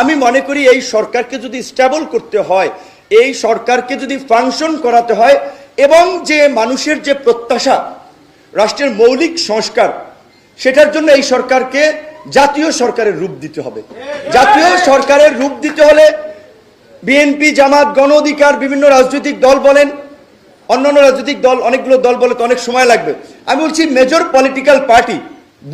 আমি মনে করি এই সরকারকে যদি স্টেবল করতে হয়, এই সরকারকে যদি ফাংশন করাতে হয়, এবং যে মানুষের যে প্রত্যাশা, রাষ্ট্রের মৌলিক সংস্কার, সেটার জন্য এই সরকারকে জাতীয় সরকারের রূপ দিতে হবে। জাতীয় সরকারের রূপ দিতে হলে বিএনপি জামাত, গণ অধিকার, বিভিন্ন রাজনৈতিক দল বলেন, অন্যান্য রাজনৈতিক দল, অনেকগুলো দল বলে তো অনেক সময় লাগবে। আমি বলছি মেজর পলিটিক্যাল পার্টি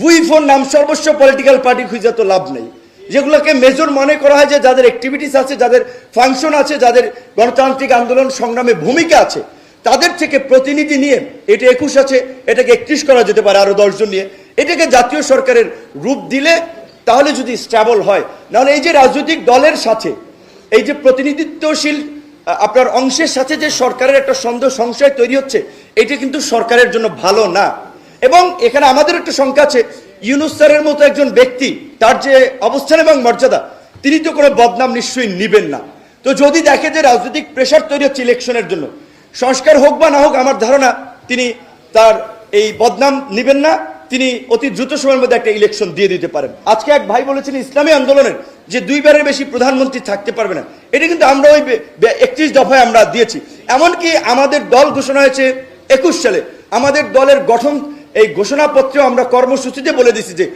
বুই ফোর নাম সর্বস্ব পলিটিক্যাল পার্টি খুঁজে তো লাভ নেই। যেগুলোকে মেজর মনে করা হয় যে যাদের অ্যাক্টিভিটিস আছে, যাদের ফাংশন আছে, যাদের গণতান্ত্রিক আন্দোলন সংগ্রামে ভূমিকা আছে, তাদের থেকে প্রতিনিধি নিয়ে এটা একুশ আছে, এটাকে একত্রিশ করা যেতে পারে আরও দশজন নিয়ে। এটাকে জাতীয় সরকারের রূপ দিলে তাহলে যদি স্ট্যাবল হয়, নাহলে এই যে রাজনৈতিক দলের সাথে, এই যে প্রতিনিধিত্বশীল আপনার অংশের সাথে যে সরকারের একটা সন্দেহ, সংশয় তৈরি হচ্ছে, এটা কিন্তু সরকারের জন্য ভালো না। এবং এখানে আমাদের একটা শঙ্কা আছে ইউনুস স্যারের মতো একজন ব্যক্তি, তার যে অবস্থান এবং মর্যাদা, তিনি তো কোনো বদনাম নিশ্চয়ই নিবেন না। তো যদি দেখে যে রাজনৈতিক প্রেশার তৈরি হচ্ছে ইলেকশনের জন্য, সংস্কার হোক বা না হোক, আমার ধারণা তিনি তার এই বদনাম নিবেন না, তিনি অতি দ্রুত সময়ের মধ্যে একটা ইলেকশন দিয়ে দিতে পারেন। আজকে এক ভাই বলেছেন, ইসলামী আন্দোলনের যে দুইবারের বেশি প্রধানমন্ত্রী থাকতে পারবে না, এটা কিন্তু আমরা ওই একত্রিশ দফায় আমরা দিয়েছি। এমনকি আমাদের দল ঘোষণা হয়েছে একুশ সালে, আমাদের দলের গঠন এই ঘোষণাপত্রে আমরা কর্মসূচিতে বলে দিছি যে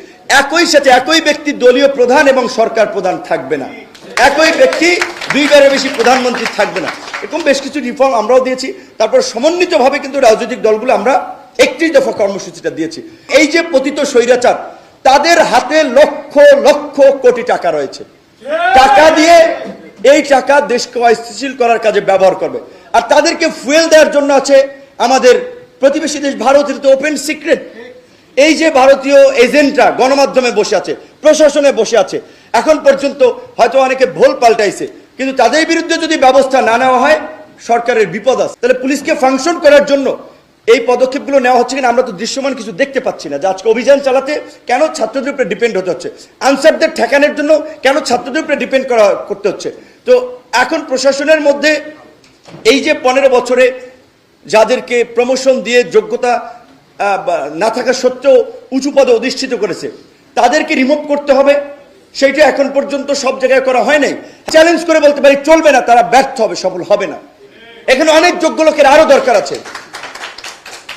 একই সাথে একই ব্যক্তি দলীয় প্রধান এবং সরকার প্রধান থাকবে না। একই ব্যক্তি দুইবারের বেশি প্রধানমন্ত্রী থাকবে না। এরকম বেশ কিছু রিফর্ম আমরাও দিয়েছি। তারপর সমন্বিতভাবে কিন্তু রাজনৈতিক দলগুলো আমরা একত্রিশ দফা কর্মসূচিটা দিয়েছি। এই যে পতিত স্বৈরাচার, তাদের হাতে লক্ষ লক্ষ কোটি টাকা রয়েছে। টাকা দিয়ে এই টাকা দেশকে অস্থিতিশীল করার কাজে ব্যবহার করবে। আর তাদেরকে ফুয়েল দেওয়ার জন্য আছে আমাদের প্রতিবেশী দেশ ভারতের তো ওপেন সিক্রেট এই যে ভারতীয় এজেন্টরা গণমাধ্যমে বসে আছে, প্রশাসনে বসে আছে, এখন পর্যন্ত হয়তো অনেকে ভুল পাল্টাইছে, কিন্তু তাদের বিরুদ্ধে যদি ব্যবস্থা না নেওয়া হয়, সরকারের বিপদ আছে। তাহলে পুলিশকে ফাংশন করার জন্য এই পদক্ষেপগুলো নেওয়া হচ্ছে কিনা আমরা তো দৃশ্যমান কিছু দেখতে পাচ্ছি না। যে আজকে অভিযান চালাতে কেন ছাত্রদের উপরে ডিপেন্ড হতে হচ্ছে? আনসারদের ঠেকানোর জন্য কেন ছাত্রদের উপরে ডিপেন্ড করা করতে হচ্ছে? তো এখন প্রশাসনের মধ্যে এই যে পনেরো বছরে যাদেরকে প্রমোশন দিয়ে যোগ্যতা না থাকা সত্ত্বেও উঁচু পদে অধিষ্ঠিত করেছে, তাদেরকে রিমুভ করতে হবে। সেইটা এখন পর্যন্ত সব জায়গায় করা হয় নাই। চ্যালেঞ্জ করে বলতে পারি, চলবে না, তারা ব্যর্থ হবে, সফল হবে না। এখানে অনেক যোগ্য লোকের আরও দরকার আছে।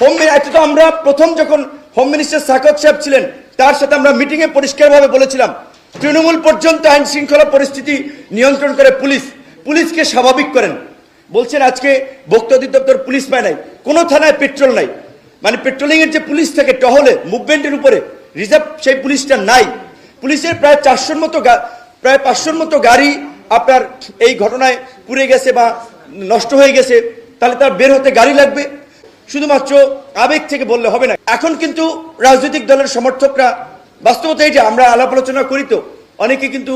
হোম মিনিস্টার তো আমরা প্রথম যখন হোম মিনিস্টার সাকত সাহেব ছিলেন, তার সাথে আমরা মিটিংয়ে পরিষ্কারভাবে বলেছিলাম, তৃণমূল পর্যন্ত আইন শৃঙ্খলা পরিস্থিতি নিয়ন্ত্রণ করে পুলিশ, পুলিশকে স্বাভাবিক করেন। বলছেন আজকে ভোক্তা অধিদপ্তর পুলিশ পায় নাই, কোনো থানায় পেট্রোল নাই। মানে পেট্রোলিং এর যে পুলিশ থাকে টহলে, মুভমেন্টের উপরে, রিজার্ভ সেই পুলিশটা নাই। পুলিশের প্রায় চারশোর মতো প্রায় পাঁচশোর মতো গাড়ি আপনার এই ঘটনায় পুড়ে গেছে বা নষ্ট হয়ে গেছে, তাহলে তার বের হতে গাড়ি লাগবে। শুধুমাত্র আবেগ থেকে বললে হবে না। এখন কিন্তু রাজনৈতিক দলের সমর্থকরা বাস্তবতা এইটা আমরা আলাপ আলোচনা করি তো, অনেকে কিন্তু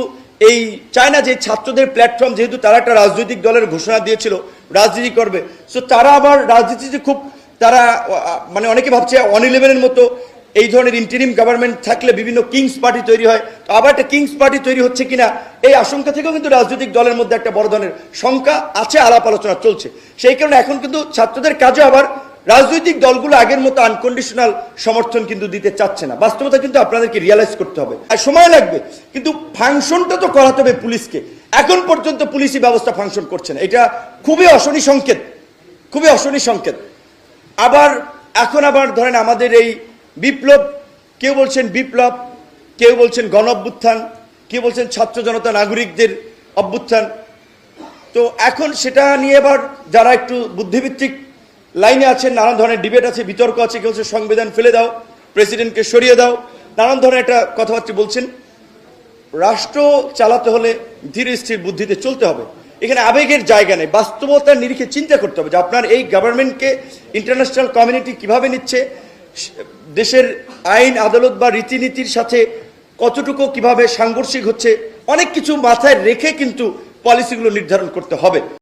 এই চায় না যে ছাত্রদের প্ল্যাটফর্ম যেহেতু তারা একটা রাজনৈতিক দলের ঘোষণা দিয়েছিল, রাজনীতি করবে। সো তারা আবার রাজনীতিতে খুব, তারা মানে অনেকে ভাবছে অন ইলেভেনের মতো এই ধরনের ইন্টারিম গভর্নমেন্ট থাকলে বিভিন্ন কিংস পার্টি তৈরি হয়। তো আবার একটা কিংস পার্টি তৈরি হচ্ছে কিনা, এই আশঙ্কা থেকেও কিন্তু রাজনৈতিক দলের মধ্যে একটা বড় ধরনের শঙ্কা আছে, আলাপ আলোচনা চলছে। সেই কারণে এখন কিন্তু ছাত্রদের কাজে আবার রাজনৈতিক দলগুলো আগের মতো আনকন্ডিশনাল সমর্থন কিন্তু দিতে চাচ্ছে না। বাস্তবতা কিন্তু আপনাদেরকে রিয়ালাইজ করতে হবে। আর সময় লাগবে, কিন্তু ফাংশনটা তো করাতে হবে পুলিশকে। এখন পর্যন্ত পুলিশি ব্যবস্থা ফাংশন করছে না। এটা খুবই অশনি সংকেত, খুবই অশনি সংকেত। আবার, এখন আবার ধরেন আমাদের এই বিপ্লব, কেউ বলছেন বিপ্লব, কেউ বলছেন গণ অভ্যুত্থান কেউ বলছেন ছাত্র জনতা নাগরিকদের অভ্যুত্থান। তো এখন সেটা নিয়ে এবার যারা একটু বুদ্ধিভিত্তিক লাইনে আছেন, নানান ধরনের ডিবেট আছে, বিতর্ক আছে, কেউ বলছে সংবিধান ফেলে দাও, প্রেসিডেন্টকে সরিয়ে দাও, নানান ধরনের একটা কথাবার্তা বলছেন। রাষ্ট্র চালাতে হলে ধীরে স্থির বুদ্ধিতে চলতে হবে। এখানে আবেগের জায়গা নেই, বাস্তবতার নিরিখে চিন্তা করতে হবে যে আপনার এই গভর্নমেন্টকে ইন্টারন্যাশনাল কমিউনিটি কীভাবে নিচ্ছে, দেশের আইন, আদালত বা রীতিনীতির সাথে কতটুকু কীভাবে সাংঘর্ষিক হচ্ছে, অনেক কিছু মাথায় রেখে কিন্তু পলিসিগুলো নির্ধারণ করতে হবে।